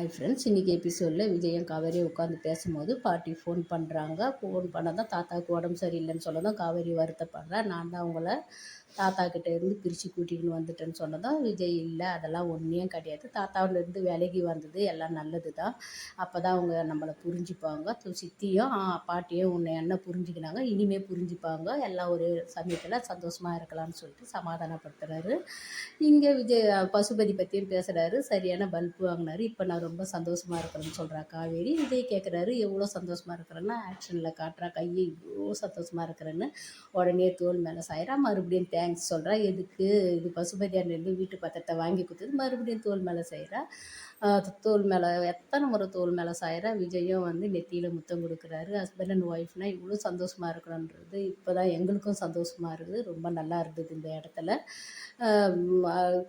Hi friends இன்றைக்கி எபிசோடில் விஜயம் காவேரி உட்காந்து பேசும்போது பாட்டி ஃபோன் பண்ணுறாங்க ஃபோன் பண்ண தான் தாத்தாவுக்கு உடம்பு சரியில்லைன்னு சொன்னதும் காவேரி வருத்தப்படுறேன் நான் தான் உங்களை தாத்தா கிட்ட இருந்து பிரித்து கூட்டிகிட்டு வந்துட்டேன்னு சொன்னதும் விஜய் இல்லை அதெல்லாம் ஒன்றும் கிடையாது. தாத்தாவிலேருந்து விலகி வந்தது எல்லாம் நல்லது தான் அப்போ தான் அவங்க நம்மளை புரிஞ்சுப்பாங்க. சித்தியும் பாட்டியும் உன்னை என்ன புரிஞ்சுக்கினாங்க இனிமேல் புரிஞ்சுப்பாங்க. எல்லாம் ஒரு சமயத்தில் சந்தோஷமாக இருக்கலாம்னு சொல்லிட்டு சமாதானப்படுத்துகிறாரு இங்கே விஜய் பசுபதி பற்றியும் பேசுகிறாரு சரியான பல்பு வாங்கினாரு. இப்போ நான் ரொம்ப சந்தோஷமாக இருக்கிறேன்னு சொல்கிறா காவேரி. விஜய் கேட்குறாரு எவ்வளோ சந்தோஷமாக இருக்கிறேன்னா ஆக்ஷனில் காட்டுறா கையை இவ்வளோ சந்தோஷமாக இருக்கிறேன்னு உடனே தோல் மேலே சாயிரா மறுபடியும் தேங்க்ஸ் சொல்கிறா எதுக்கு? இது பசுபதி வீட்டு பத்திரத்தை வாங்கி கொடுத்தது. மறுபடியும் தோல் மேலே செய்கிறா தோல் மேலே எத்தனை முறை தோல் மேலே சாயிரா விஜயும் வந்து நெத்தியில் முத்தம் கொடுக்குறாரு. ஹஸ்பண்ட் அண்ட் ஒய்ஃப்னால் இவ்வளோ சந்தோஷமாக இருக்கிறோன்றது இப்போ தான் எங்களுக்கும் சந்தோஷமாக இருக்குது. ரொம்ப நல்லா இருந்தது இந்த இடத்துல.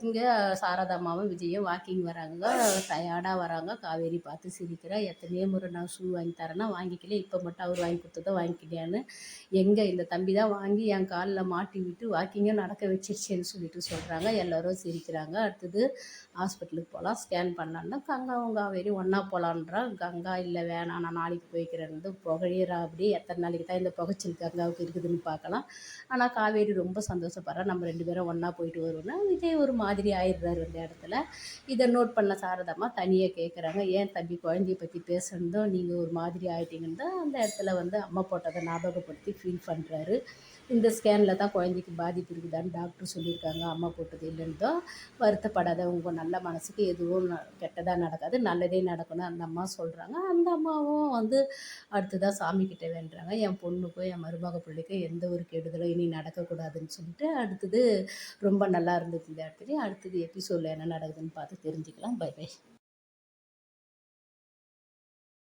இங்கே சாரதாமாவும் விஜயும் வாக்கிங் வராங்க. டயர்டாக வராங்க காவேரி பார்த்து சிரிக்கிறா. எத்தனையோ முறை நான் ஷூ வாங்கி தரேன்னா வாங்கிக்கல. இப்போ மட்டும் அவர் வாங்கி கொடுத்ததை வாங்கிக்கிட்டியான்னு எங்கே இந்த தம்பி தான் வாங்கி என் காலில் மாட்டி விட்டு வாக்கிங்கும் நடக்க வச்சிருச்சேன்னு சொல்லிட்டு சொல்கிறாங்க எல்லோரும் சிரிக்கிறாங்க. அடுத்தது ஹாஸ்பிட்டலுக்கு போகலாம் ஸ்கேன் பண்ணலான்னா கங்காவும் காவேரி ஒன்றா போகலான்றா கங்கா இல்லை வேணாம் நான் நாளைக்கு போய்க்கிறேன்னு புகையிறா அப்படி எத்தனை நாளைக்கு தான் இந்த புகைச்சல் கங்காவுக்கு இருக்குதுன்னு பார்க்கலாம். ஆனால் காவேரி ரொம்ப சந்தோஷப்படுறா. நம்ம ரெண்டு பேரும் ஒன்றா போயிட்டு வருவோம்னா விஜய் ஒரு மாதிரி ஆயிடுறாரு அந்த இடத்துல. இதை நோட் பண்ண சாரதமாக தனியாக கேட்குறாங்க ஏன் தம்பி குழந்தைய பற்றி பேசுனதும் நீங்கள் ஒரு மாதிரி ஆகிட்டீங்கன்னு தான் அந்த இடத்துல வந்து அம்மா போட்டதை ஞாபகப்படுத்தி ஃபீல் பண்ணுறாரு இந்த ஸ்கேனில் தான் குழந்தைக்கு பாதிப்பு இருக்குதான்னு டாக்டர் சொல்லியிருக்காங்க. அம்மா போட்டது இல்லைன்னு வருத்தப்படாத உங்கள் நல்ல மனசுக்கு எதுவும் ந- நடக்காது நல்லதே நடக்கணும் அந்த அம்மா சொல்கிறாங்க அந்த அம்மாவும் வந்து அடுத்ததாக சாமி கிட்டே வேண்டுறாங்க. என் பொண்ணுக்கும் என் மருமக பிள்ளைக்கும் எந்த ஒரு கெடுதலும் இனி நடக்கக்கூடாதுன்னு சொல்லிட்டு அடுத்தது ரொம்ப நல்லா இருந்தது இந்த இடத்துல. அடுத்தது எபிசோடில் என்ன நடக்குதுன்னு பார்த்து தெரிஞ்சுக்கலாம். By by